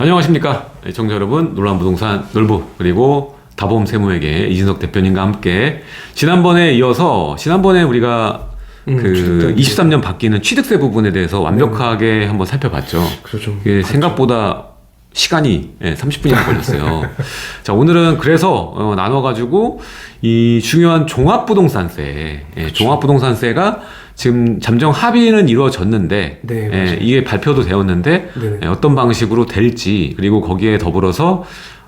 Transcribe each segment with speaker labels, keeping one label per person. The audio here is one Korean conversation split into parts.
Speaker 1: 안녕하십니까 애청자 여러분 놀란 부동산 놀부 그리고 다보험 세무회계 이진석 대표님과 함께 지난번에 이어서 지난번에 우리가
Speaker 2: 음,
Speaker 1: 그
Speaker 2: 취득세.
Speaker 1: 23년 바뀌는 취득세 부분에 대해서 완벽하게 한번 살펴봤죠.
Speaker 2: 그렇죠.
Speaker 1: 이게 생각보다 시간이 예, 30분이나 걸렸어요. 자, 오늘은 그래서 어, 나눠가지고 이 중요한 종합부동산세, 예, 종합부동산세가 지금 잠정 합의는 이루어졌는데
Speaker 2: 네,
Speaker 1: 예. 이게 발표도 되었는데
Speaker 2: 네네.
Speaker 1: 예, 어떤 방식으로 될지 그리고 거기에 더불어서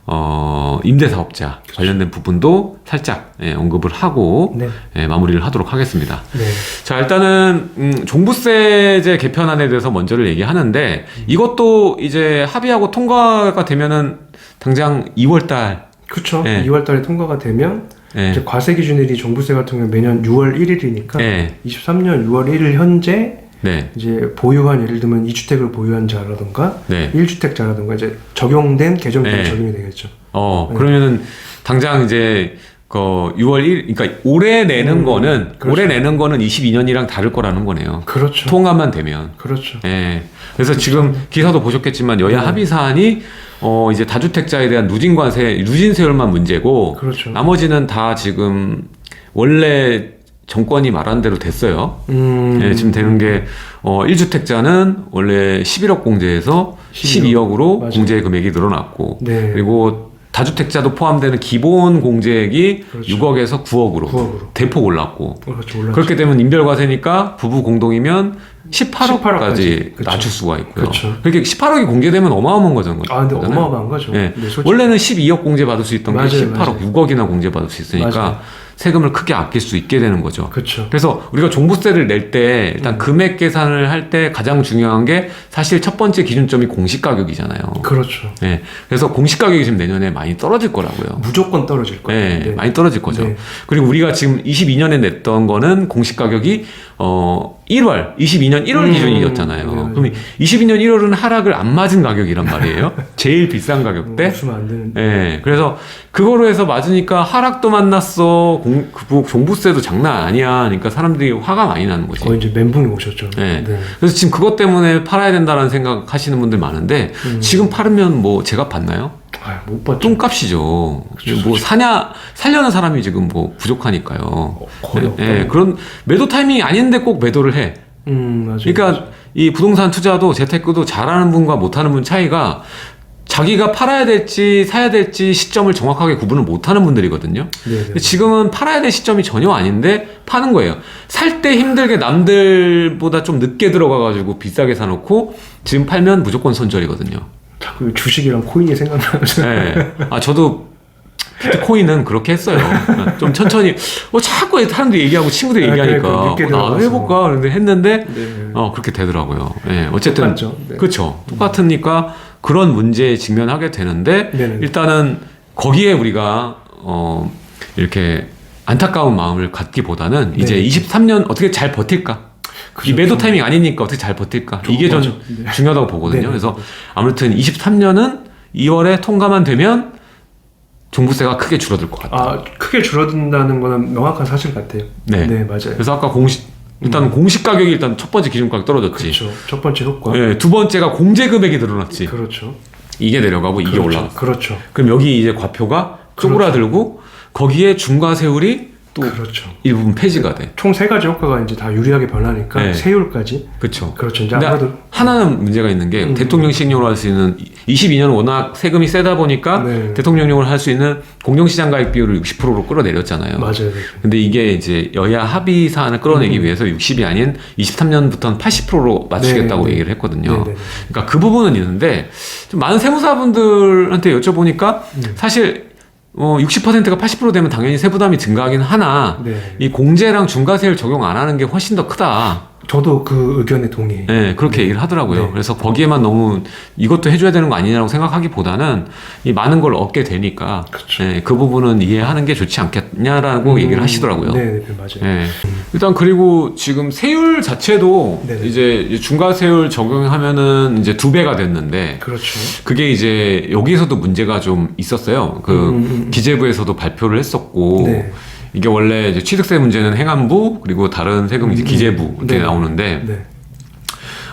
Speaker 1: 어, 임대사업자 관련된 부분도 살짝 예, 언급을 하고
Speaker 2: 네.
Speaker 1: 예, 마무리를 하도록 하겠습니다.
Speaker 2: 네.
Speaker 1: 자 일단은 음, 종부세제 개편안에 대해서 먼저를 얘기하는데 이것도 이제 합의하고 통과가 되면은 당장 2월달
Speaker 2: 그렇죠.
Speaker 1: 네.
Speaker 2: 2월 달에 통과가 되면
Speaker 1: 예,
Speaker 2: 이제 과세 기준일이 종부세 같은 경우 매년 6월 1일이니까
Speaker 1: 예,
Speaker 2: 23년 6월 1일 현재
Speaker 1: 네,
Speaker 2: 이제 보유한 예를 들면 2주택을 보유한 자라든가
Speaker 1: 네.
Speaker 2: 1주택자라든가 이제 적용된 개정법이
Speaker 1: 네.
Speaker 2: 적용이 되겠죠.
Speaker 1: 어
Speaker 2: 네.
Speaker 1: 그러면은 당장 이제 그 6월 1, 그러니까 올해 내는
Speaker 2: 음,
Speaker 1: 거는
Speaker 2: 그렇죠.
Speaker 1: 올해 내는 거는 22년이랑 다를 거라는 거네요.
Speaker 2: 그렇죠.
Speaker 1: 통과만 되면.
Speaker 2: 그렇죠.
Speaker 1: 예. 그래서 지금 기사도 보셨겠지만 여야
Speaker 2: 네.
Speaker 1: 합의 사안이 어 이제 다주택자에 대한 누진 관세, 누진 세율만 문제고
Speaker 2: 그렇죠.
Speaker 1: 나머지는 다 지금 원래 정권이 말한 대로 됐어요.
Speaker 2: 음.
Speaker 1: 예, 지금 되는 게 어, 1주택자는 원래 11억 공제에서
Speaker 2: 12억.
Speaker 1: 12억으로
Speaker 2: 맞아요.
Speaker 1: 공제 금액이 늘어났고
Speaker 2: 네.
Speaker 1: 그리고 다주택자도 포함되는 기본 공제액이
Speaker 2: 그렇죠.
Speaker 1: 6억에서 9억으로,
Speaker 2: 9억으로.
Speaker 1: 대폭 올랐고
Speaker 2: 그렇죠. 올랐죠.
Speaker 1: 그렇게 되면 인별과세니까 부부 공동이면 18억까지
Speaker 2: 18억까지. 그쵸.
Speaker 1: 낮출 수가 있고요.
Speaker 2: 그쵸.
Speaker 1: 그렇게 18억이 공제되면 어마어마한 거잖아요.
Speaker 2: 아, 근데 어마어마한 거죠.
Speaker 1: 네. 원래는 12억 공제 받을 수 있던
Speaker 2: 맞아요,
Speaker 1: 게 18억,
Speaker 2: 맞아요.
Speaker 1: 6억이나 공제 받을 수 있으니까
Speaker 2: 맞아요.
Speaker 1: 세금을 크게 아낄 수 있게 되는 거죠.
Speaker 2: 그렇죠.
Speaker 1: 그래서 우리가 종부세를 낼 때 일단
Speaker 2: 음.
Speaker 1: 금액 계산을 할 때 가장 중요한 게 사실 첫 번째 기준점이 공시 가격이잖아요.
Speaker 2: 그렇죠.
Speaker 1: 네. 그래서 공시 가격이 지금 내년에 많이 떨어질 거라고요.
Speaker 2: 무조건 떨어질 거예요.
Speaker 1: 네, 많이 떨어질 거죠.
Speaker 2: 네.
Speaker 1: 그리고 우리가 지금 22년에 냈던 거는 공시 가격이 어 1월, 22년 1월
Speaker 2: 음,
Speaker 1: 기준이었잖아요.
Speaker 2: 네, 맞아요.
Speaker 1: 그럼 22년 1월은 하락을 안 맞은 가격이란 말이에요. 제일 비싼 가격대.
Speaker 2: 웃으면 안 되는데.
Speaker 1: 네, 그래서 그거로 해서 맞으니까 하락도 만났어, 공, 그 종부세도 장난 아니야. 그러니까 사람들이 화가 많이 나는 거지.
Speaker 2: 거의 이제 멘붕이 오셨죠.
Speaker 1: 네. 그래서 지금 그것 때문에 팔아야 된다는 생각 하시는 분들 많은데
Speaker 2: 음.
Speaker 1: 지금 팔으면 뭐 제가 받나요?
Speaker 2: 아, 못 봤죠.
Speaker 1: 똥값이죠.
Speaker 2: 그렇죠,
Speaker 1: 뭐 사냐 살려는 사람이 지금 뭐 부족하니까요.
Speaker 2: 어, 거의 없다.
Speaker 1: 예, 그런 매도 타이밍이 아닌데 꼭 매도를 해.
Speaker 2: 음, 맞아요.
Speaker 1: 그러니까 이 부동산 투자도 재테크도 잘하는 분과 못하는 분 차이가 자기가 팔아야 될지 사야 될지 시점을 정확하게 구분을 못하는 분들이거든요.
Speaker 2: 네, 네.
Speaker 1: 근데 지금은 팔아야 될 시점이 전혀 아닌데 파는 거예요. 살 때 힘들게 남들보다 좀 늦게 들어가가지고 비싸게 사놓고 지금 팔면 무조건 손절이거든요.
Speaker 2: 자꾸 주식이랑 코인이 생각나서.
Speaker 1: 네. 아 저도 비트코인은 그렇게 했어요. 좀 천천히. 어 자꾸 사람들이 얘기하고 친구들이
Speaker 2: 아,
Speaker 1: 얘기하니까
Speaker 2: 그러니까 늦게
Speaker 1: 어, 나도
Speaker 2: 들어가서.
Speaker 1: 해볼까 그런데 했는데
Speaker 2: 네.
Speaker 1: 어 그렇게 되더라고요. 예. 어쨌든
Speaker 2: 똑같죠. 네.
Speaker 1: 그렇죠. 똑같으니까 그런 문제에 직면하게 되는데
Speaker 2: 네네.
Speaker 1: 일단은 거기에 우리가 어 이렇게 안타까운 마음을 갖기보다는 이제
Speaker 2: 네.
Speaker 1: 23년 어떻게 잘 버틸까?
Speaker 2: 그죠,
Speaker 1: 이 매도
Speaker 2: 좀-
Speaker 1: 타이밍 아니니까 어떻게 잘 버틸까?
Speaker 2: 좀
Speaker 1: 이게 전
Speaker 2: 맞아. 네.
Speaker 1: 중요하다고 보거든요.
Speaker 2: 네네.
Speaker 1: 그래서 아무튼 23년은 2월에 통과만 되면 종부세가 크게 줄어들 것 같아요.
Speaker 2: 아, 크게 줄어든다는 거는 명확한 사실 같아요.
Speaker 1: 네.
Speaker 2: 네, 맞아요.
Speaker 1: 그래서 아까 공시 일단 공시 가격이 일단 첫 번째 기준 가격 떨어졌지.
Speaker 2: 그렇죠. 첫 번째 효과.
Speaker 1: 예, 두 번째가 공제 금액이 늘어났지.
Speaker 2: 그렇죠.
Speaker 1: 이게 내려가고 이게
Speaker 2: 그렇죠.
Speaker 1: 올라갔어.
Speaker 2: 그렇죠.
Speaker 1: 그럼 여기 이제 과표가 쪼그라들고 거기에 중과세율이 또
Speaker 2: 그렇죠.
Speaker 1: 일부분 폐지가 돼.
Speaker 2: 총 세 가지 효과가 이제 다 유리하게 변하니까
Speaker 1: 네.
Speaker 2: 세율까지.
Speaker 1: 그렇죠.
Speaker 2: 그렇죠. 이제 아무래도
Speaker 1: 하나는 문제가 있는 게
Speaker 2: 음.
Speaker 1: 대통령 시행령으로 할 수 있는 22년은 워낙 세금이 세다 보니까
Speaker 2: 네.
Speaker 1: 대통령령으로 할 수 있는 공정시장 가입 비율을 60%로 끌어내렸잖아요.
Speaker 2: 맞아요.
Speaker 1: 근데 이게 이제 여야 합의 사안을 끌어내기
Speaker 2: 음.
Speaker 1: 위해서 60이 아닌 23년부터는 80%로 맞추겠다고
Speaker 2: 네, 네.
Speaker 1: 얘기를 했거든요.
Speaker 2: 네, 네, 네.
Speaker 1: 그러니까 그 부분은 있는데 좀 많은 세무사분들한테 여쭤보니까
Speaker 2: 음.
Speaker 1: 사실 어 60%가 80% 되면 당연히 세부담이 증가하긴 하나
Speaker 2: 네.
Speaker 1: 이 공제랑 중과세를 적용 안 하는 게 훨씬 더 크다.
Speaker 2: 저도 그 의견에 동의해요.
Speaker 1: 네, 그렇게 얘기를 하더라고요.
Speaker 2: 네.
Speaker 1: 그래서 거기에만 너무 이것도 해줘야 되는 거 아니냐고 생각하기보다는 이 많은 걸 얻게 되니까
Speaker 2: 그렇죠.
Speaker 1: 네, 그 부분은 이해하는 게 좋지 않겠냐라고 얘기를
Speaker 2: 음,
Speaker 1: 하시더라고요.
Speaker 2: 네, 네, 맞아요.
Speaker 1: 네. 일단 그리고 지금 세율 자체도
Speaker 2: 네네.
Speaker 1: 이제 중과 세율 적용하면은 이제 두 배가 됐는데
Speaker 2: 그렇죠.
Speaker 1: 그게 이제 여기서도 문제가 좀 있었어요. 그
Speaker 2: 음, 음, 음.
Speaker 1: 기재부에서도 발표를 했었고
Speaker 2: 네.
Speaker 1: 이게 원래 이제 취득세 문제는 행안부 그리고 다른 세금 이제
Speaker 2: 음,
Speaker 1: 기재부 이렇게
Speaker 2: 네.
Speaker 1: 나오는데
Speaker 2: 네.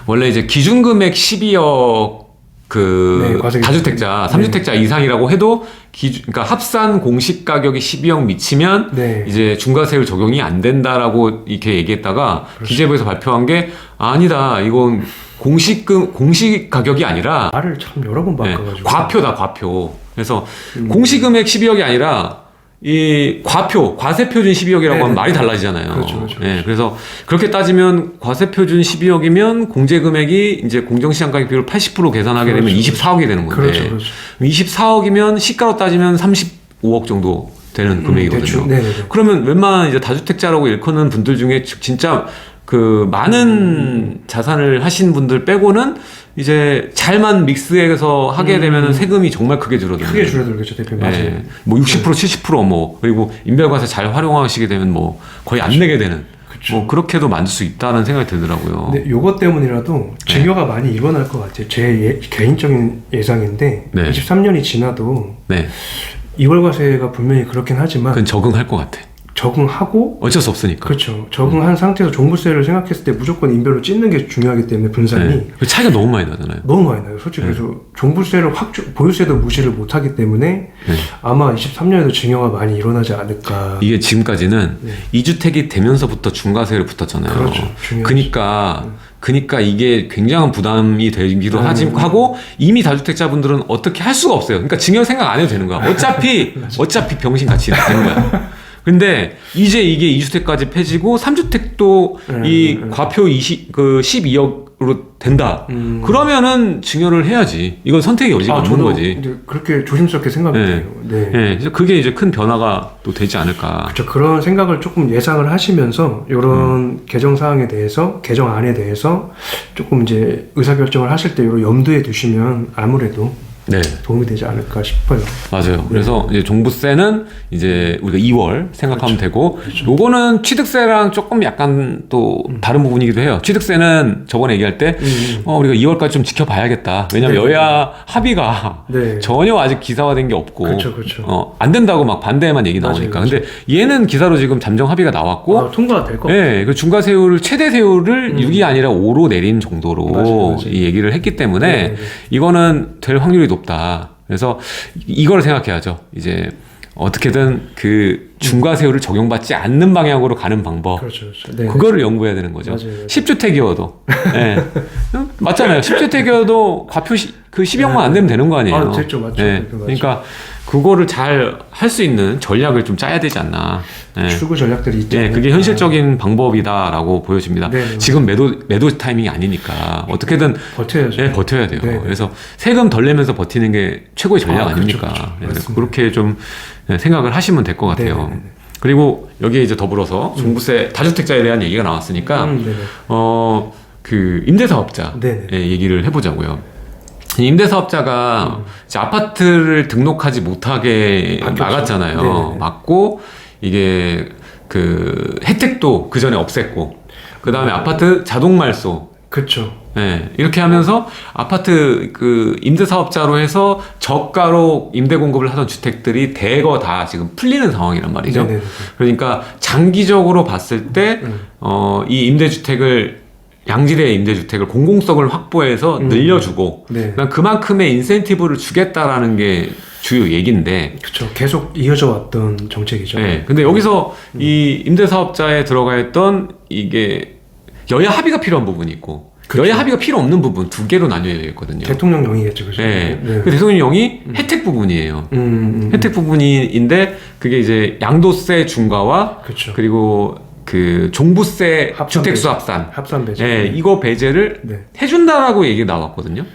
Speaker 1: 원래 이제 기준 금액 12억 그
Speaker 2: 네, 과세기
Speaker 1: 다주택자,
Speaker 2: 네.
Speaker 1: 삼주택자 이상이라고 해도 기준 그러니까 합산 공시 가격이 12억 미치면
Speaker 2: 네.
Speaker 1: 이제 중과세율 적용이 안 된다라고 이렇게 얘기했다가
Speaker 2: 그렇죠.
Speaker 1: 기재부에서 발표한 게 아니다. 이건 공시금 공시 가격이 아니라
Speaker 2: 말을 참 여러 번
Speaker 1: 네,
Speaker 2: 바꿔가지고.
Speaker 1: 과표다 과표. 그래서
Speaker 2: 음.
Speaker 1: 공시금액 12억이 아니라 이 과표 과세표준 12억이라고
Speaker 2: 네,
Speaker 1: 하면
Speaker 2: 네.
Speaker 1: 말이 달라지잖아요.
Speaker 2: 그렇죠, 그렇죠,
Speaker 1: 예, 그래서 그렇게 따지면 과세표준 12억이면 공제 금액이 이제 공정시장 가격 비율 80% 계산하게 되면
Speaker 2: 그렇죠,
Speaker 1: 24억이 되는 건데
Speaker 2: 그렇죠, 그렇죠.
Speaker 1: 24억이면 시가로 따지면 35억 정도 되는 금액이거든요.
Speaker 2: 대충, 네네네.
Speaker 1: 그러면 웬만한 이제 다주택자라고 일컫는 분들 중에 지- 진짜 그 많은 자산을 하신 분들 빼고는 이제 잘만 믹스해서 하게 되면 세금이 정말 크게 줄어들어요.
Speaker 2: 크게 줄어들겠죠, 대표님. 맞아요.
Speaker 1: 예, 뭐 60% 70%뭐 그리고 인별과세 잘 활용하시게 되면 뭐 거의 안 내게 되는
Speaker 2: 그쵸.
Speaker 1: 뭐 그렇게도 만들 수 있다는 생각이 들더라고요.
Speaker 2: 근데 요것 때문이라도 증여가 많이 일어날 것 같아요. 제 예- 개인적인 예상인데
Speaker 1: 네.
Speaker 2: 23년이 지나도
Speaker 1: 네,
Speaker 2: 2월과세가 분명히 그렇긴 하지만
Speaker 1: 그건 적응할 것 같아.
Speaker 2: 적응하고
Speaker 1: 어쩔 수 없으니까.
Speaker 2: 그렇죠. 적응한 상태에서 종부세를 생각했을 때 무조건 인별로 찢는 게 중요하기 때문에 분산이
Speaker 1: 네. 그 차이가 너무 많이 나잖아요.
Speaker 2: 너무 많이 나요. 솔직히 그래서 종부세를 확 주- 보유세도 무시를 못하기 때문에
Speaker 1: 네.
Speaker 2: 아마 23년에도 증여가 많이 일어나지 않을까.
Speaker 1: 이게 지금까지는
Speaker 2: 네.
Speaker 1: 이주택이 되면서부터 중과세를 붙었잖아요.
Speaker 2: 그렇죠. 중요하죠.
Speaker 1: 그니까 그니까 이게 굉장한 부담이 되기도
Speaker 2: 음.
Speaker 1: 하지 하고 이미 다주택자분들은 어떻게 할 수가 없어요. 그러니까 증여 생각 안 해도 되는 거야. 어차피 어차피 병신 같이 되는 거야. 근데 이제 이게 이주택까지 폐지고 삼주택도
Speaker 2: 음,
Speaker 1: 이
Speaker 2: 음.
Speaker 1: 과표 20, 그 12억으로 된다.
Speaker 2: 음.
Speaker 1: 그러면은 증여를 해야지. 이건 선택의 여지가
Speaker 2: 아,
Speaker 1: 없는
Speaker 2: 저도
Speaker 1: 거지.
Speaker 2: 이제 그렇게 조심스럽게 생각해요. 네.
Speaker 1: 예, 그래서 그게 이제 큰 변화가 또 되지 않을까.
Speaker 2: 그렇죠. 그런 생각을 조금 예상을 하시면서 이런
Speaker 1: 음.
Speaker 2: 개정 사항에 대해서 개정안에 대해서 조금 이제 의사 결정을 하실 때 이런 염두에 두시면 아무래도
Speaker 1: 네.
Speaker 2: 도움이 되지 않을까 싶어요.
Speaker 1: 맞아요. 그래서 이제 종부세는 이제 우리가 2월 생각하면 되고, 요거는 취득세랑 조금 약간 또 다른 부분이기도 해요. 취득세는 저번에 얘기할 때,
Speaker 2: 음.
Speaker 1: 어, 우리가 2월까지 좀 지켜봐야겠다. 왜냐면
Speaker 2: 네.
Speaker 1: 여야 합의가
Speaker 2: 네.
Speaker 1: 전혀 아직 기사화된 게 없고,
Speaker 2: 그렇죠, 그렇죠.
Speaker 1: 어, 안 된다고 막 반대만 얘기
Speaker 2: 맞아요,
Speaker 1: 나오니까. 근데 얘는 기사로 지금 잠정 합의가 나왔고,
Speaker 2: 아, 통과가 될 것 같아요.
Speaker 1: 예, 그 중과 세율을 최대 세율을
Speaker 2: 음.
Speaker 1: 6이 아니라 5로 내린 정도로
Speaker 2: 맞아요, 맞아요.
Speaker 1: 이 얘기를 했기 때문에
Speaker 2: 네, 네.
Speaker 1: 이거는 될 확률이 높 다. 그래서 이걸 생각해야죠. 이제 어떻게든 그 중과 세율을 적용받지 않는 방향으로 가는 방법.
Speaker 2: 그렇죠, 그렇죠. 네.
Speaker 1: 그거를 연구해야 되는 거죠.
Speaker 2: 맞아요, 맞아요.
Speaker 1: 10주택이어도. 예. 맞잖아요. 10주택이어도 과표 시, 그 10억만 안 내면 되는 거 아니에요.
Speaker 2: 아, 됐죠, 맞죠.
Speaker 1: 예.
Speaker 2: 맞죠.
Speaker 1: 그러니까 그거를 잘 할 수 있는 전략을 좀 짜야 되지 않나. 예.
Speaker 2: 출구 전략들이 있죠.
Speaker 1: 예, 그게 현실적인 방법이다라고 보여집니다.
Speaker 2: 네, 네.
Speaker 1: 지금 매도 매도 타이밍이 아니니까 어떻게든
Speaker 2: 버텨야죠.
Speaker 1: 예, 버텨야 돼요.
Speaker 2: 네, 네.
Speaker 1: 그래서 세금 덜 내면서 버티는 게 최고의 전략
Speaker 2: 아,
Speaker 1: 아,
Speaker 2: 그렇죠,
Speaker 1: 닙니까
Speaker 2: 그렇죠.
Speaker 1: 예,
Speaker 2: 맞습니다.
Speaker 1: 그렇게 좀 예, 생각을 하시면 될 것 같아요.
Speaker 2: 네, 네, 네.
Speaker 1: 그리고 여기에 이제 더불어서 종부세 다주택자에 대한 얘기가 나왔으니까
Speaker 2: 음, 네네.
Speaker 1: 어 그 임대사업자
Speaker 2: 네 네.
Speaker 1: 예, 얘기를 해보자고요. 이 임대사업자가 이제 아파트를 등록하지 못하게
Speaker 2: 바뀌었죠.
Speaker 1: 막았잖아요.
Speaker 2: 네네네.
Speaker 1: 막고 이게 그 혜택도 그 전에 없앴고 그 다음에 아파트 자동 말소
Speaker 2: 그렇죠.
Speaker 1: 예, 이렇게 하면서 아파트 그 임대사업자로 해서 저가로 임대 공급을 하던 주택들이 대거 다 지금 풀리는 상황이란 말이죠.
Speaker 2: 네네네.
Speaker 1: 그러니까 장기적으로 봤을 때,
Speaker 2: 음.
Speaker 1: 어, 이 임대주택을, 양질의 임대주택을 공공성을 확보해서
Speaker 2: 음.
Speaker 1: 늘려주고,
Speaker 2: 네.
Speaker 1: 그만큼의 인센티브를 주겠다라는 게 주요 얘기인데,
Speaker 2: 그렇죠. 계속 이어져 왔던 정책이죠.
Speaker 1: 네. 근데 여기서 이 임대사업자에 들어가 있던 이게 여야 합의가 필요한 부분이 있고,
Speaker 2: 그쵸.
Speaker 1: 여야 합의가 필요 없는 부분 두 개로 나뉘어야 되거든요.
Speaker 2: 대통령령이겠죠, 그죠?
Speaker 1: 네. 그 대통령령이 혜택 부분이에요.
Speaker 2: 음, 음, 음.
Speaker 1: 혜택 부분인데 그게 이제 양도세 중과와
Speaker 2: 그렇죠.
Speaker 1: 그리고 그 종부세
Speaker 2: 합산
Speaker 1: 주택수
Speaker 2: 배제.
Speaker 1: 합산.
Speaker 2: 합산 배제.
Speaker 1: 예, 이거 배제를
Speaker 2: 네.
Speaker 1: 해준다라고 얘기 나왔거든요.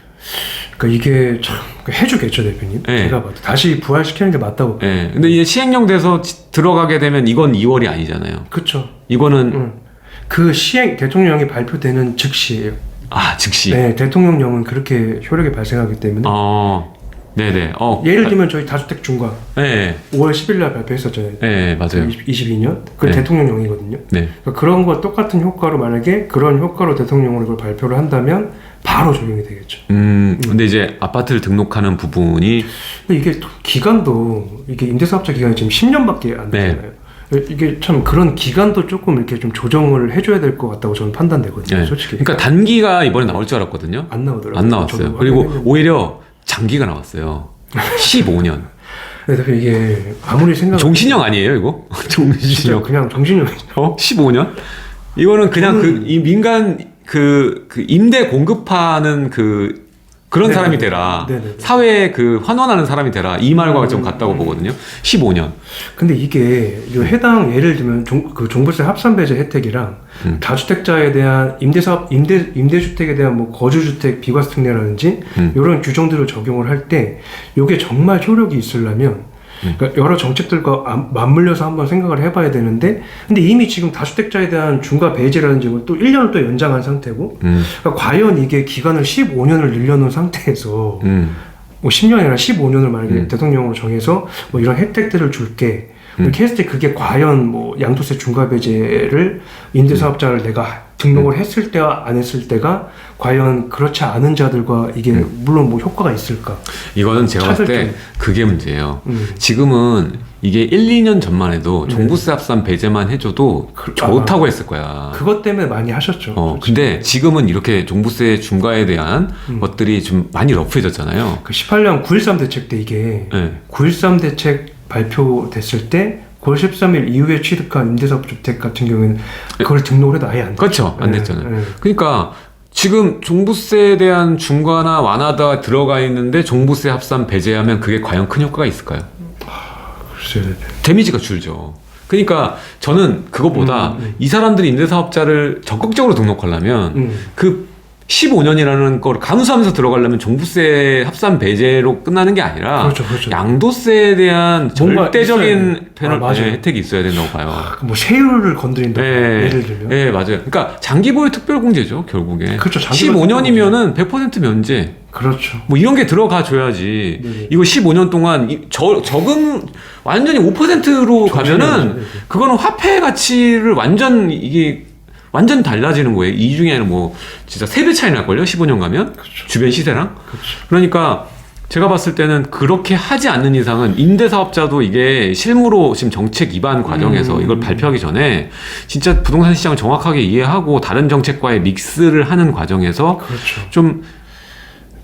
Speaker 2: 그러니까 이게 참 해주겠죠, 대표님.
Speaker 1: 네.
Speaker 2: 제가 봐도 다시 부활시키는 게 맞다고.
Speaker 1: 예. 근데 이제 시행령 돼서 지- 들어가게 되면 이건 2월이 아니잖아요.
Speaker 2: 그렇죠.
Speaker 1: 이거는
Speaker 2: 음. 그 시행 대통령령이 발표되는 즉시예요.
Speaker 1: 아 즉시.
Speaker 2: 네, 대통령령은 그렇게 효력이 발생하기 때문에
Speaker 1: 어, 네네. 어,
Speaker 2: 예를 들면 저희 다주택 중과
Speaker 1: 네,
Speaker 2: 5월 10일 날 발표했었잖아요.
Speaker 1: 네 맞아요.
Speaker 2: 22년 그
Speaker 1: 네.
Speaker 2: 대통령령이거든요.
Speaker 1: 네,
Speaker 2: 그러니까 그런 거 똑같은 효과로 만약에 그런 효과로 대통령으로 이걸 발표를 한다면 바로 적용이 되겠죠.
Speaker 1: 음, 근데 이제 아파트를 등록하는 부분이
Speaker 2: 근데 이게 또 기간도 이게 임대사업자 기간이 지금 10년밖에 안
Speaker 1: 네.
Speaker 2: 되잖아요. 이게 참 그런 기간도 조금 이렇게 좀 조정을 해줘야 될 것 같다고 저는 판단되거든요.
Speaker 1: 네.
Speaker 2: 솔직히
Speaker 1: 그러니까 단기가 이번에 나올 줄 알았거든요.
Speaker 2: 안 나오더라고요.
Speaker 1: 안 나왔어요.
Speaker 2: 저도
Speaker 1: 그리고. 오히려 장기가 나왔어요. 15년.
Speaker 2: 네, 대표 이게 아무리 생각
Speaker 1: 종신형 아니에요, 이거?
Speaker 2: 진짜
Speaker 1: 종신형.
Speaker 2: 그냥 정신력
Speaker 1: 어? 15년? 이거는 그냥 그 이 민간 그, 그 임대 공급하는 그 그런
Speaker 2: 네네네.
Speaker 1: 사람이 되라.
Speaker 2: 네네네.
Speaker 1: 사회에 그 환원하는 사람이 되라. 이 말과
Speaker 2: 음,
Speaker 1: 좀 같다고 보거든요. 15년.
Speaker 2: 근데 이게 이 해당 예를 들면 종, 그 종부세 합산 배제 혜택이랑
Speaker 1: 음.
Speaker 2: 다주택자에 대한 임대사업 임대 임대주택에 대한 뭐 거주주택 비과세 특례라든지
Speaker 1: 음.
Speaker 2: 이런 규정들을 적용을 할 때 이게 정말 효력이 있으려면
Speaker 1: 음.
Speaker 2: 그러니까 여러 정책들과 안- 맞물려서 한번 생각을 해봐야 되는데 근데 이미 지금 다주택자에 대한 중과 배제라든지 또 1년을 또 연장한 상태고
Speaker 1: 음.
Speaker 2: 그러니까 과연 이게 기간을 15년을 늘려놓은 상태에서
Speaker 1: 음.
Speaker 2: 뭐 10년이 아니라 15년을 만약에
Speaker 1: 음.
Speaker 2: 대통령으로 정해서 뭐 이런 혜택들을 줄게.
Speaker 1: 음.
Speaker 2: 이렇게 했을 때 그게 과연 뭐 양도세 중과 배제를 임대사업자를
Speaker 1: 음.
Speaker 2: 내가 등록을 했을 때와 안 했을 때가 과연 그렇지 않은 자들과 이게
Speaker 1: 음.
Speaker 2: 물론 뭐 효과가 있을까?
Speaker 1: 이거는 제가 봤을 때. 그게 문제예요.
Speaker 2: 음.
Speaker 1: 지금은 이게 1, 2년 전만 해도
Speaker 2: 네.
Speaker 1: 종부세 합산 배제만 해줘도
Speaker 2: 그-
Speaker 1: 좋다고 했을 거야.
Speaker 2: 그것 때문에 많이 하셨죠.
Speaker 1: 어,
Speaker 2: 솔직히.
Speaker 1: 근데 지금은 이렇게 종부세 중과에 대한
Speaker 2: 음.
Speaker 1: 것들이 좀 많이 러프해졌잖아요.
Speaker 2: 그 18년 9.13 대책 때 이게
Speaker 1: 네.
Speaker 2: 9.13 대책 발표됐을 때 9월 13일 이후에 취득한 임대사업 주택 같은 경우에는 그걸 등록을 해도 아예 안 됐죠.
Speaker 1: 그렇죠. 안
Speaker 2: 네,
Speaker 1: 됐잖아요.
Speaker 2: 네.
Speaker 1: 그러니까 지금 종부세에 대한 중과나 완화가 들어가 있는데 종부세 합산 배제하면 그게 과연 큰 효과가 있을까요?
Speaker 2: 글쎄요.
Speaker 1: 데미지가 줄죠. 그러니까 저는 그것보다
Speaker 2: 음, 음.
Speaker 1: 이 사람들이 임대사업자를 적극적으로 등록하려면
Speaker 2: 음.
Speaker 1: 그 15년이라는 걸 감수하면서 들어가려면 종부세 합산 배제로 끝나는 게 아니라
Speaker 2: 그렇죠, 그렇죠.
Speaker 1: 양도세에 대한
Speaker 2: 뭔가
Speaker 1: 절대적인 패널
Speaker 2: 아.
Speaker 1: 네, 혜택이 있어야 된다고 봐요.
Speaker 2: 뭐 세율을 건드린다.
Speaker 1: 네,
Speaker 2: 예를 들면.
Speaker 1: 네, 맞아요. 그러니까 장기보유 특별공제죠, 결국에.
Speaker 2: 그렇죠, 장기보유
Speaker 1: 15년이면은 100% 면제.
Speaker 2: 그렇죠.
Speaker 1: 뭐 이런 게 들어가 줘야지.
Speaker 2: 네.
Speaker 1: 이거 15년 동안 이- 저, 적응 완전히 5%로 가면은
Speaker 2: 정신이
Speaker 1: 그거는 화폐 가치를 완전 이게 완전 달라지는 거예요. 이 중에 뭐 진짜 3배 차이 날걸요? 15년 가면?
Speaker 2: 그렇죠.
Speaker 1: 주변 시세랑?
Speaker 2: 그렇죠.
Speaker 1: 그러니까 제가 봤을 때는 그렇게 하지 않는 이상은 임대사업자도 이게 실무로 지금 정책 입안 과정에서
Speaker 2: 음.
Speaker 1: 이걸 발표하기 전에 진짜 부동산 시장을 정확하게 이해하고 다른 정책과의 믹스를 하는 과정에서
Speaker 2: 그렇죠.
Speaker 1: 좀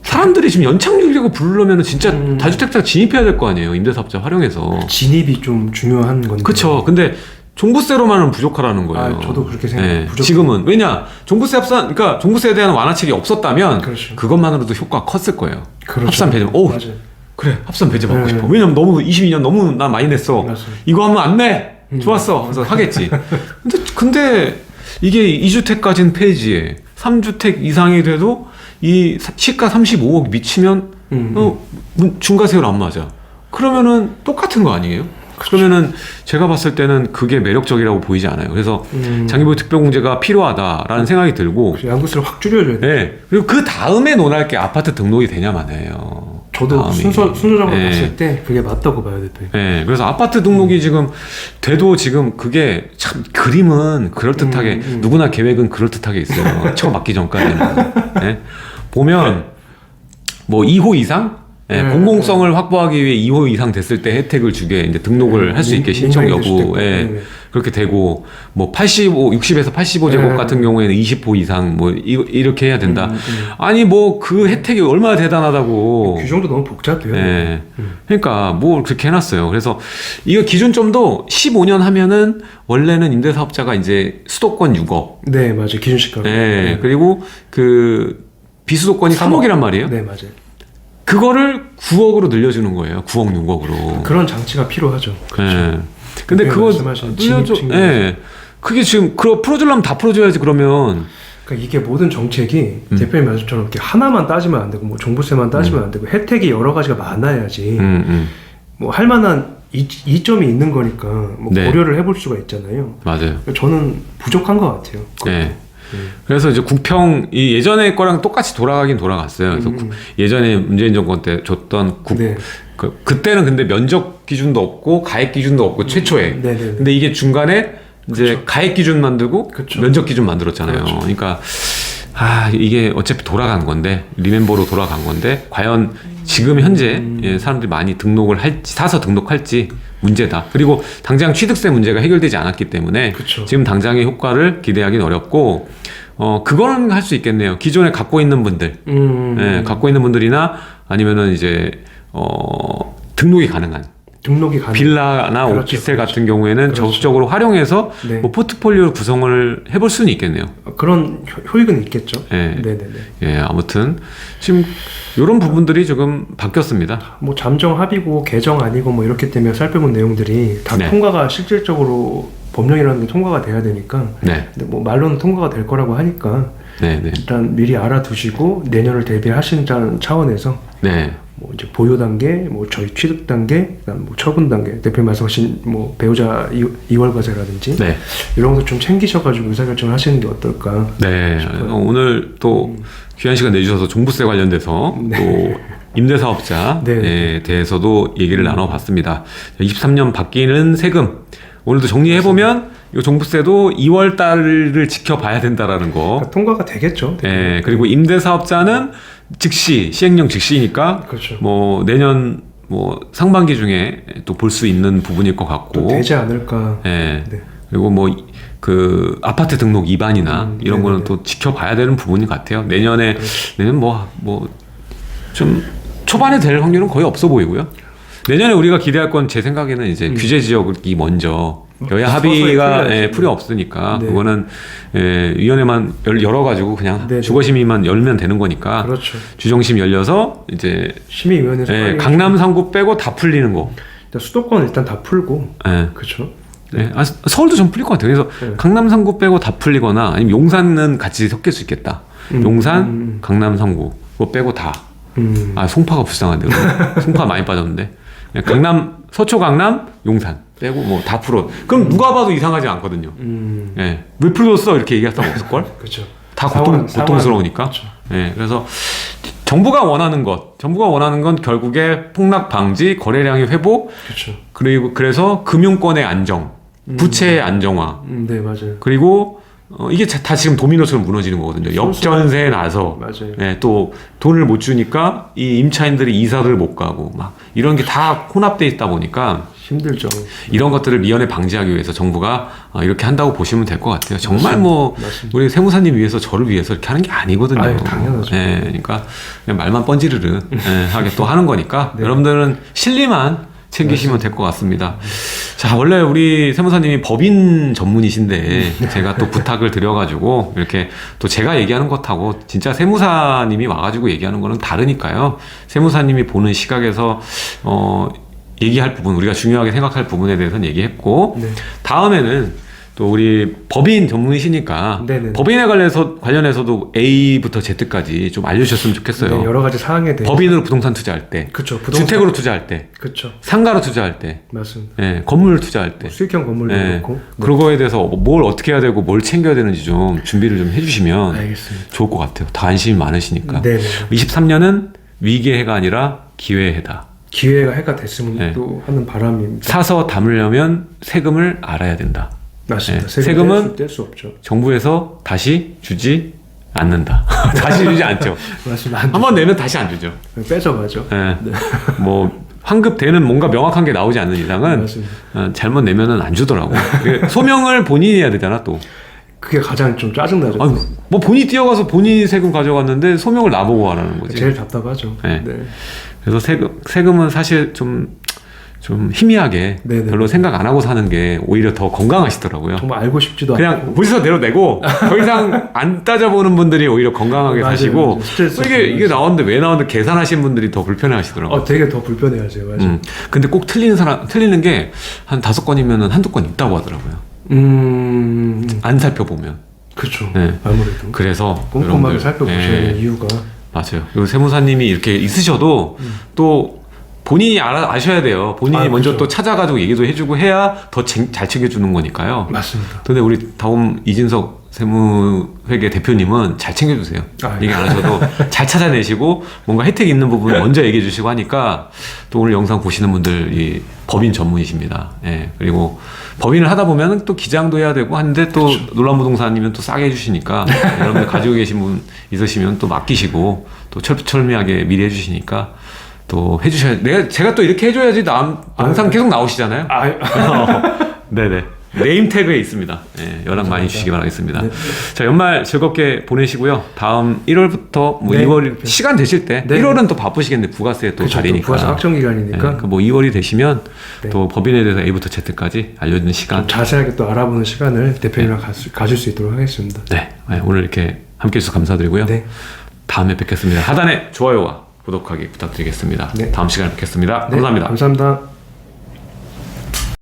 Speaker 1: 사람들이 지금 연착륙이라고 부르려면 진짜
Speaker 2: 음.
Speaker 1: 다주택자 진입해야 될 거 아니에요. 임대사업자 활용해서.
Speaker 2: 진입이 좀 중요한 건데.
Speaker 1: 그쵸. 근데 종부세로만은 부족하다는 거예요.
Speaker 2: 아, 저도 그렇게 생각해요.
Speaker 1: 네. 지금은 왜냐 종부세 합산 그러니까 종부세에 대한 완화책이 없었다면
Speaker 2: 그렇죠.
Speaker 1: 그것만으로도 효과가 컸을 거예요.
Speaker 2: 그렇죠.
Speaker 1: 합산 배제. 오
Speaker 2: 맞아요.
Speaker 1: 그래 합산 배제 받고
Speaker 2: 네.
Speaker 1: 싶어. 왜냐면 너무 22년 너무 나 많이 냈어.
Speaker 2: 맞습니다.
Speaker 1: 이거 하면 안 내.
Speaker 2: 음.
Speaker 1: 좋았어. 그래서 하겠지. 근데 근데 이게 2주택까지는 폐지에 3주택 이상이 돼도 이 사- 시가 35억 미치면
Speaker 2: 음.
Speaker 1: 어, 문- 중과세율 안 맞아. 그러면은 똑같은 거 아니에요? 그러면은 제가 봤을 때는 그게 매력적이라고 보이지 않아요. 그래서
Speaker 2: 음.
Speaker 1: 장기보유 특별공제가 필요하다라는 생각이 들고,
Speaker 2: 그래서 양도세를 확 줄여줘야 돼.
Speaker 1: 네. 그리고 그 다음에 논할 게 아파트 등록이 되냐 마냐예요.
Speaker 2: 저도
Speaker 1: 다음이.
Speaker 2: 순서 순서적으로
Speaker 1: 네.
Speaker 2: 봤을 때 그게 맞다고 봐요, 대표.
Speaker 1: 네, 그래서 아파트 등록이 지금 돼도 지금 그게 참 그림은 그럴 듯하게
Speaker 2: 음, 음.
Speaker 1: 누구나 계획은 그럴 듯하게 있어요. 처음 맞기 전까지는. 네. 보면 뭐 2호 이상 네,
Speaker 2: 네,
Speaker 1: 공공성을 확보하기 위해 2호 이상 됐을 때 혜택을 주게 이제 등록을 할수 있게
Speaker 2: 민-
Speaker 1: 신청 여부
Speaker 2: 주택.
Speaker 1: 예,
Speaker 2: 네.
Speaker 1: 그렇게 되고 뭐 85, 60에서 85제곱
Speaker 2: 네.
Speaker 1: 같은 경우에는 20호 이상 뭐 이, 이렇게 해야 된다.
Speaker 2: 음, 음.
Speaker 1: 아니 뭐 그 혜택이 얼마나 대단하다고.
Speaker 2: 규정도 너무 복잡해요.
Speaker 1: 예.
Speaker 2: 음.
Speaker 1: 그러니까 뭘 그렇게 해놨어요. 그래서 이거 기준점도 15년 하면은 원래는 임대사업자가 이제 수도권 6억,
Speaker 2: 네, 맞아요. 기준시가.
Speaker 1: 예. 그리고 그 비수도권이
Speaker 2: 3억.
Speaker 1: 3억이란 말이에요.
Speaker 2: 네, 맞아요.
Speaker 1: 그거를 9억으로 늘려주는 거예요. 9억, 6억으로.
Speaker 2: 그런 장치가 필요하죠.
Speaker 1: 예. 근데 그거 늘려줘. 예. 그게 지금 그 풀어주려면 다 풀어줘야지 그러면.
Speaker 2: 그러니까 이게 모든 정책이
Speaker 1: 음.
Speaker 2: 대표님 말씀처럼 이렇게 하나만 따지면 안 되고 뭐 종부세만 따지면 안 되고 혜택이 여러 가지가 많아야지
Speaker 1: 음, 음.
Speaker 2: 뭐 할 만한 이, 이점이 있는 거니까 뭐
Speaker 1: 네.
Speaker 2: 고려를 해볼 수가 있잖아요.
Speaker 1: 맞아요.
Speaker 2: 저는 부족한 것 같아요. 그것도.
Speaker 1: 예.
Speaker 2: 음.
Speaker 1: 그래서 이제 국평 이 예전에 거랑 똑같이 돌아가긴 돌아갔어요. 그래서
Speaker 2: 음.
Speaker 1: 구- 예전에 문재인 정권 때 줬던 국
Speaker 2: 네.
Speaker 1: 그, 그때는 근데 면적 기준도 없고 가액 기준도 없고 최초에.
Speaker 2: 네, 네. 네.
Speaker 1: 근데 이게 중간에 이제
Speaker 2: 그쵸.
Speaker 1: 가액 기준 만들고
Speaker 2: 그쵸.
Speaker 1: 면적 기준 만들었잖아요.
Speaker 2: 그렇죠.
Speaker 1: 그러니까 아 이게 어차피 돌아간 건데 리멤버로 돌아간 건데 과연 지금 현재 예, 사람들이 많이 등록을 할지 사서 등록할지 문제다. 그리고 당장 취득세 문제가 해결되지 않았기 때문에
Speaker 2: 그쵸.
Speaker 1: 지금 당장의 효과를 기대하기는 어렵고 어 그거는 할 수 있겠네요. 기존에 갖고 있는 분들,
Speaker 2: 음,
Speaker 1: 예, 갖고 있는 분들이나 아니면은 이제 어 등록이 가능한
Speaker 2: 등록이 가능.
Speaker 1: 빌라나
Speaker 2: 그렇죠,
Speaker 1: 오피스텔
Speaker 2: 그렇죠.
Speaker 1: 같은 경우에는
Speaker 2: 그렇죠.
Speaker 1: 적극적으로 활용해서
Speaker 2: 네.
Speaker 1: 뭐 포트폴리오 구성을 해볼 수는 있겠네요.
Speaker 2: 그런 효- 효익은 있겠죠.
Speaker 1: 예.
Speaker 2: 네네네.
Speaker 1: 예, 아무튼 지금 이런 부분들이 조금 바뀌었습니다.
Speaker 2: 뭐 잠정 합의고 개정 아니고 뭐 이렇기 때문에 살펴본 내용들이 다
Speaker 1: 네.
Speaker 2: 통과가 실질적으로 법령이라는 게 통과가 돼야 되니까
Speaker 1: 네,
Speaker 2: 근데 뭐 말로는 통과가 될 거라고 하니까
Speaker 1: 네, 네,
Speaker 2: 일단 미리 알아두시고 내년을 대비하신다는 차원에서
Speaker 1: 네,
Speaker 2: 뭐 이제 보유 단계, 뭐 저희 취득 단계, 그다음 뭐 처분 단계, 대표 말씀하신 뭐 배우자 이- 이월 과세라든지
Speaker 1: 네,
Speaker 2: 이런 것도 좀 챙기셔가지고 의사결정을 하시는 게 어떨까.
Speaker 1: 네. 어, 오늘 또 귀한 시간 내주셔서 종부세 관련돼서
Speaker 2: 네.
Speaker 1: 또 임대사업자에
Speaker 2: 네.
Speaker 1: 대해서도 얘기를 나눠봤습니다. 23년 바뀌는 세금 오늘도 정리해 보면 이 종부세도 2월 달을 지켜봐야 된다라는 거.
Speaker 2: 그러니까 통과가 되겠죠.
Speaker 1: 네, 그리고 임대 사업자는 즉시 시행령 즉시니까
Speaker 2: 그렇죠.
Speaker 1: 뭐 내년 뭐 상반기 중에 또 볼 수 있는 부분일
Speaker 2: 것또
Speaker 1: 같고.
Speaker 2: 되지 않을까.
Speaker 1: 예.
Speaker 2: 네.
Speaker 1: 그리고 뭐 그 아파트 등록 위반이나
Speaker 2: 음,
Speaker 1: 이런 거는
Speaker 2: 네네네.
Speaker 1: 또 지켜봐야 되는 부분인 것 같아요. 내년에
Speaker 2: 그렇죠.
Speaker 1: 내년 뭐뭐 좀 초반에 될 확률은 거의 없어 보이고요. 내년에 우리가 기대할 건 제 생각에는 이제
Speaker 2: 음.
Speaker 1: 규제 지역이 먼저 여야
Speaker 2: 서서히
Speaker 1: 합의가. 예, 풀이 없으니까
Speaker 2: 네.
Speaker 1: 그거는 예, 위원회만 열- 열어가지고 그냥
Speaker 2: 네 네.
Speaker 1: 주거심의만 열면 되는 거니까
Speaker 2: 그렇죠.
Speaker 1: 주정심 열려서 이제
Speaker 2: 심의위원회에서
Speaker 1: 예,
Speaker 2: 빨리
Speaker 1: 강남 3구 빼고 다 풀리는 거.
Speaker 2: 일단 수도권 일단 다 풀고
Speaker 1: 예.
Speaker 2: 그렇죠.
Speaker 1: 네. 아, 서울도 좀 풀릴 것 같아요. 그래서
Speaker 2: 네.
Speaker 1: 강남 3구 빼고 다 풀리거나 아니면 용산은 같이 섞일 수 있겠다.
Speaker 2: 음,
Speaker 1: 용산,
Speaker 2: 음,
Speaker 1: 강남 3구 그거 빼고 다.
Speaker 2: 음.
Speaker 1: 아 송파가 불쌍한데 그거. 송파 많이 빠졌는데. 네, 강남 서초 강남 용산 빼고 뭐 다 풀어. 그럼 누가 봐도 이상하지 않거든요.
Speaker 2: 음.
Speaker 1: 예. 왜 풀었어 이렇게 얘기할 사람 없을 걸?
Speaker 2: 그렇죠.
Speaker 1: 다 고통
Speaker 2: 상황-
Speaker 1: 고통스러우니까.
Speaker 2: 그렇죠.
Speaker 1: 예. 그래서 정부가 원하는 것, 정부가 원하는 건 결국에 폭락 방지, 거래량의 회복,
Speaker 2: 그렇죠.
Speaker 1: 그리고 그래서 금융권의 안정, 부채의 안정화,
Speaker 2: 음, 네 맞아요.
Speaker 1: 그리고 어, 이게 자- 다 지금 도미노처럼 무너지는 거거든요. 역전세 나서
Speaker 2: 맞아요.
Speaker 1: 예, 또 돈을 못 주니까 이 임차인들이 이사를 못 가고 막 이런 게 다 혼합돼 있다 보니까
Speaker 2: 힘들죠.
Speaker 1: 이런 것들을 미연에 방지하기 위해서 정부가 어, 이렇게 한다고 보시면 될 것 같아요. 정말 뭐
Speaker 2: 맞습니다.
Speaker 1: 우리 세무사님 위해서 저를 위해서 이렇게 하는 게 아니거든요.
Speaker 2: 아유, 당연하죠.
Speaker 1: 예, 그러니까 그냥 말만 뻔지르르 예, 하게 또 하는 거니까
Speaker 2: 네.
Speaker 1: 여러분들은 실리만 챙기시면 될 것 같습니다. 자, 원래 우리 세무사님이 법인 전문이신데 제가 또 부탁을 드려가지고 이렇게 또 제가 얘기하는 것하고 진짜 세무사님이 와가지고 얘기하는 거는 다르니까요. 세무사님이 보는 시각에서 어, 얘기할 부분, 우리가 중요하게 생각할 부분에 대해서는 얘기했고
Speaker 2: 네.
Speaker 1: 다음에는 또 우리 법인 전문이시니까
Speaker 2: 네네.
Speaker 1: 법인에 관련해서 관련해서도 A부터 Z까지 좀 알려주셨으면 좋겠어요.
Speaker 2: 네, 여러 가지 사항에 대해
Speaker 1: 법인으로 부동산 투자할 때,
Speaker 2: 그렇죠. 부동산
Speaker 1: 주택으로 투자할 때,
Speaker 2: 그렇죠.
Speaker 1: 상가로 투자할 때,
Speaker 2: 맞습니다.
Speaker 1: 예, 건물 투자할 때,
Speaker 2: 수익형 건물도
Speaker 1: 예,
Speaker 2: 그렇고. 네.
Speaker 1: 그런 거에 대해서 뭘 어떻게 해야 되고 뭘 챙겨야 되는지 좀 준비를 좀 해주시면
Speaker 2: 알겠습니다.
Speaker 1: 좋을 것 같아요. 다 안심이 많으시니까.
Speaker 2: 네. 네.
Speaker 1: 23년은 위기의 해가 아니라 기회의 해다.
Speaker 2: 기회가 해가 됐으면
Speaker 1: 네.
Speaker 2: 또 하는 바람입니다.
Speaker 1: 사서 담으려면 세금을 알아야 된다.
Speaker 2: 맞습니다.
Speaker 1: 네.
Speaker 2: 세금은
Speaker 1: 세금은
Speaker 2: 뗄수 없죠.
Speaker 1: 정부에서 다시 주지 않는다. 다시 주지 않죠.
Speaker 2: 맞습니다.
Speaker 1: 안한번 내면 다시 안 주죠.
Speaker 2: 뺏어가죠.
Speaker 1: 예. 뭐 환급되는 뭔가 명확한 게 나오지 않는 이상은. 어, 잘못 내면은 안 주더라고. 그 소명을 본인이 해야 되잖아 또.
Speaker 2: 그게 가장 좀 짜증나죠.
Speaker 1: 아유, 뭐 본인이 뛰어가서 본인이 세금 가져갔는데 소명을 나보고 하라는 거지.
Speaker 2: 제일 답답하죠.
Speaker 1: 네.
Speaker 2: 네.
Speaker 1: 그래서 세금 세금은 사실 좀좀 희미하게
Speaker 2: 네네.
Speaker 1: 별로 생각 안 하고 사는 게 오히려 더 건강하시더라고요.
Speaker 2: 정말 알고 싶지도
Speaker 1: 그냥
Speaker 2: 않고.
Speaker 1: 보시서 대로 내고 더 이상 안 따져보는 분들이 오히려 건강하게
Speaker 2: 맞아요,
Speaker 1: 사시고
Speaker 2: 맞아요.
Speaker 1: 또 이게. 이게 나왔는데 왜 나왔는데 계산하시는 분들이 더 불편해하시더라고요.
Speaker 2: 어, 되게 더 불편해하세요. 맞아요.
Speaker 1: 음. 근데 꼭 틀리는 사람 틀리는 게 한 다섯 건이면은 한두 건 있다고 하더라고요.
Speaker 2: 음,
Speaker 1: 안 살펴보면.
Speaker 2: 그렇죠.
Speaker 1: 네.
Speaker 2: 아무래도
Speaker 1: 그래서
Speaker 2: 꼼꼼하게
Speaker 1: 여러분들,
Speaker 2: 살펴보셔야
Speaker 1: 예,
Speaker 2: 하는 이유가
Speaker 1: 맞아요. 그리고 세무사님이 이렇게 있으셔도 또 본인이 알아, 아셔야 돼요. 본인이
Speaker 2: 아,
Speaker 1: 먼저
Speaker 2: 그죠.
Speaker 1: 또 찾아가지고 얘기도 해주고 해야 더 잘 챙겨주는 거니까요.
Speaker 2: 맞습니다.
Speaker 1: 근데 우리 다음 이진석 세무회계 대표님은 잘 챙겨주세요.
Speaker 2: 아,
Speaker 1: 얘기 안 하셔도 잘 찾아내시고 뭔가 혜택 있는 부분 먼저 얘기해 주시고 하니까 또 오늘 영상 보시는 분들이 법인 전문이십니다. 예. 그리고 법인을 하다 보면 또 기장도 해야 되고 하는데 또 놀란부동산이면 또 싸게 해주시니까 여러분들 가지고 계신 분 있으시면 또 맡기시고 또 철두철미하게 미리 해주시니까 또 해주셔야 내가 제가 또 이렇게 해줘야지 남 영상 계속 나오시잖아요.
Speaker 2: 아,
Speaker 1: 네네. 네임 태그에 있습니다. 예, 연락 많이 주시기 바라겠습니다.
Speaker 2: 네.
Speaker 1: 자, 연말 즐겁게 보내시고요. 다음 1월부터 뭐
Speaker 2: 네.
Speaker 1: 2월 시간 되실 때
Speaker 2: 네.
Speaker 1: 1월은 또 바쁘시겠는데 부가세 또
Speaker 2: 그쵸,
Speaker 1: 자리니까.
Speaker 2: 부가세 확정 기간이니까
Speaker 1: 예, 그뭐 2월이 되시면
Speaker 2: 네.
Speaker 1: 또 법인에 대해서 A부터 Z까지 알려주는 시간.
Speaker 2: 좀 자세하게 또 알아보는 시간을 대표님이랑 가, 가질 수 있도록 하겠습니다.
Speaker 1: 네, 예, 오늘 이렇게 함께 해주셔서 감사드리고요.
Speaker 2: 네.
Speaker 1: 다음에 뵙겠습니다. 하단에 좋아요와 구독하기 부탁드리겠습니다.
Speaker 2: 네.
Speaker 1: 다음 시간에 뵙겠습니다.
Speaker 2: 네,
Speaker 1: 감사합니다.
Speaker 2: 감사합니다.